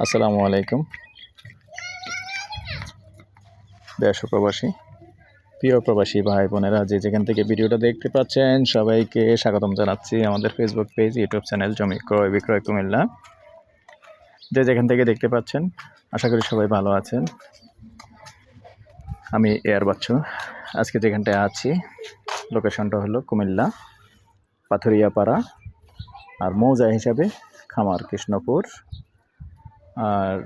আসসালামু আলাইকুম। দেশ প্রবাসী, প্রিয় প্রবাসী ভাই বোনেরা, যে যেখান থেকে ভিডিওটা দেখতে পাচ্ছেন, সবাইকে স্বাগতম জানাচ্ছি আমাদের ফেসবুক পেজ ইউটিউব চ্যানেল জমি ক্রয়, বিক্রয় কুমিল্লা। যে যেখান থেকে দেখতে পাচ্ছেন, আশা করি সবাই ভালো আছেন। আমি এয়ার বাচ্চু। আজকে যেখানটায় আছি, লোকেশনটা হলো কুমিল্লা, পাথুরিয়াপাড়া, আর মৌজা হিসাবে খামার কৃষ্ণপুর। আর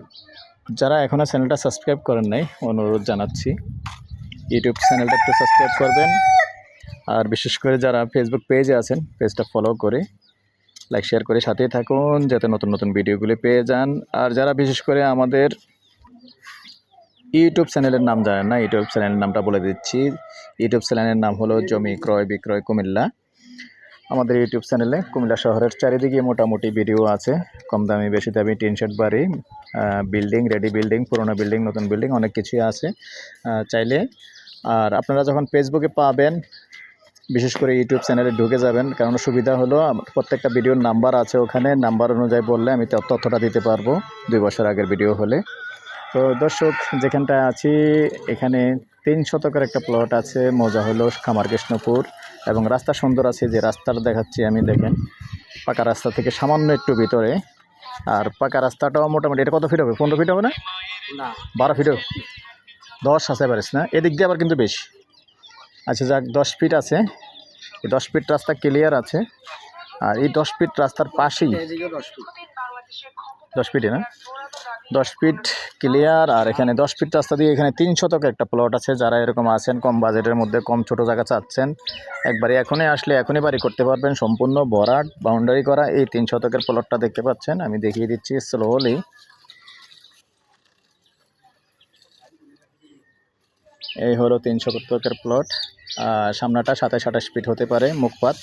যারা এখনও চ্যানেলটা সাবস্ক্রাইব করেন নাই, অনুরোধ জানাচ্ছি। ইউটিউব চ্যানেলটা একটু সাবস্ক্রাইব করবেন। আর বিশেষ করে যারা ফেসবুক পেজে আছেন পেজটা ফলো করে লাইক শেয়ার করে সাথেই থাকুন, যাতে নতুন নতুন ভিডিওগুলি পেয়ে যান। আর যারা বিশেষ করে আমাদের ইউটিউব চ্যানেলের নাম জানেন না, ইউটিউব চ্যানেলের নামটা বলে দিচ্ছি। ইউটিউব চ্যানেলের নাম হলো জমি ক্রয় বিক্রয় কুমিল্লা। আমাদের ইউটিউব চ্যানেলে কুমিল্লা শহরের চারিদিকে মোটামুটি ভিডিও আছে। কম দামি, বেশি দামি, টিন বাড়ি বিল্ডিং রেডি বিল্ডিং পুরোনো বিল্ডিং নতুন বিল্ডিং অনেক কিছুই আছে। চাইলে আর আপনারা যখন ফেসবুকে পাবেন, বিশেষ করে ইউটিউব চ্যানেলে ঢুকে যাবেন, কারণ সুবিধা হলো প্রত্যেকটা ভিডিওর নাম্বার আছে ওখানে নাম্বার অনুযায়ী বললে আমি তথ্য- তথ্যটা দিতে পারব দুই বছর আগের ভিডিও হলে। তো দর্শক, যেখানটায় আছি, এখানে তিন শতকের একটা প্লট আছে, মজা হলো খামার কৃষ্ণপুর। এবং রাস্তা সুন্দর আছে যে রাস্তাটা দেখাচ্ছি আমি দেখেন। পাকা রাস্তা থেকে সামান্য একটু ভিতরে। আর পাকা রাস্তাটাও মোটামুটি এটা কত ফিট হবে? পনেরো ফিট হবে না? বারো ফিট হবে? দশ আছে পারিস না? এদিক দিয়ে আবার কিন্তু বেশি। আচ্ছা যাক দশ ফিট আছে। দশ ফিট রাস্তা ক্লিয়ার আছে। আর এই দশ ফিট রাস্তার পাশেই দশ ফুট না? দশ ফিট ক্লিয়ার আর এখানে দশ ফিট রাস্তা দিয়ে এখানে তিন শতক একটা প্লট আছে। যারা এরকম আছেন, কম বাজেটের মধ্যে কম ছোট জায়গা চাচ্ছেন, একবারে এখনই আসলে এখনই বাড়ি করতে পারবেন। সম্পূর্ণ ভরাট বাউন্ডারি করা এই তিন শতকের প্লটটা দেখতে পাচ্ছেন। আমি দেখিয়ে দিচ্ছি স্লোলি এই হলো তিন শতকের প্লট সামনাটা সাতাশ আঠাশ ফিট হতে পারে মুখপাত।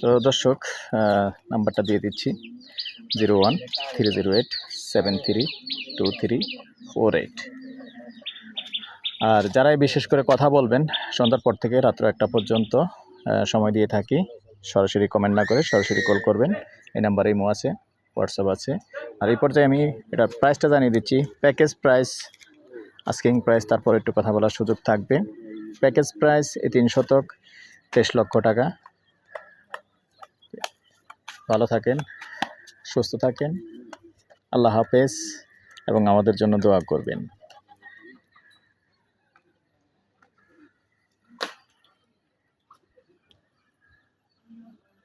তো দর্শক নাম্বারটা দিয়ে দিচ্ছি, zero one three zero eight seven three two three four eight. আর যারাই বিশেষ করে কথা বলবেন, সন্ধ্যার পর থেকে রাত্র একটা পর্যন্ত সময় দিয়ে থাকি, সরাসরি কমেন্ট না করে সরাসরি কল করবেন। এই নাম্বারে ইমো আছে হোয়াটসঅ্যাপ আছে। আর এই পর্যায়ে আমি এটা প্রাইসটা জানিয়ে দিচ্ছি প্যাকেজ প্রাইস আস্কিং প্রাইস তারপর একটু কথা বলার সুযোগ থাকবে। প্যাকেজ প্রাইস এই তিন শতক, তেইশ লক্ষ টাকা। ভালো থাকেন, সুস্থ থাকেন। আল্লাহ হাফেজ এবং আমাদের জন্য দোয়া করবেন।